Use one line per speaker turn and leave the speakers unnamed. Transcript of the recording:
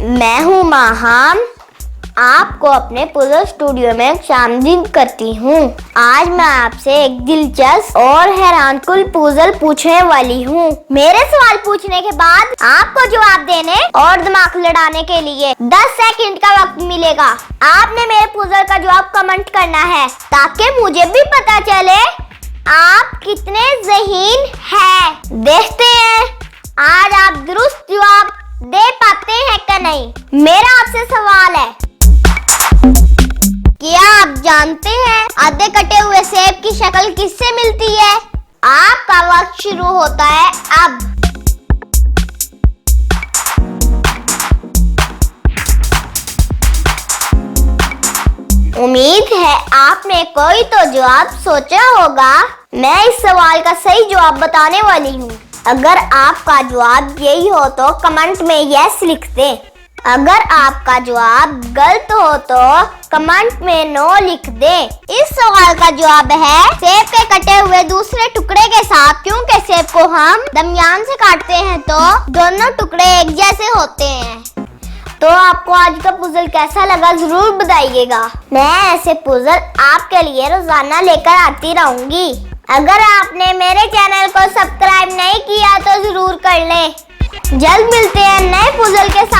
मैं हूँ माहाम आपको अपने पुजल स्टूडियो में शामिल करती हूँ। आज मैं आपसे एक दिलचस्प और हैरानकुल पुजल पूछने वाली हूँ। मेरे सवाल पूछने के बाद आपको जवाब देने और दिमाग लड़ाने के लिए 10 सेकंड का वक्त मिलेगा। आपने मेरे पुजल का जवाब कमेंट करना है, ताकि मुझे भी पता चले आप कितने जहीन हैं। देखते हैं। आज आप दुरुस्त जवाब मेरा आपसे सवाल है क्या आप जानते हैं आधे कटे हुए सेब की शक्ल किससे मिलती है? आपका वक्त शुरू होता है अब। उम्मीद है आपने कोई तो जवाब सोचा होगा। मैं इस सवाल का सही जवाब बताने वाली हूँ। अगर आपका जवाब यही हो तो कमेंट में यस लिख दें। अगर आपका जवाब गलत हो तो कमेंट में नो लिख दें। इस सवाल का जवाब है, सेब के कटे हुए दूसरे टुकड़े के साथ क्योंकि सेब को हम दरमियान से काटते हैं? तो दोनों टुकड़े एक जैसे होते हैं। तो आपको आज का पुजल कैसा लगा ज़रूर बताइएगा। मैं ऐसे पुजल आपके लिए रोज़ाना लेकर आती रहूँगी। अगर आपने मेरे चैनल को सब्सक्राइब नहीं किया तो ज़रूर कर लें। जल्द मिलते हैं नए पुजल के साथ।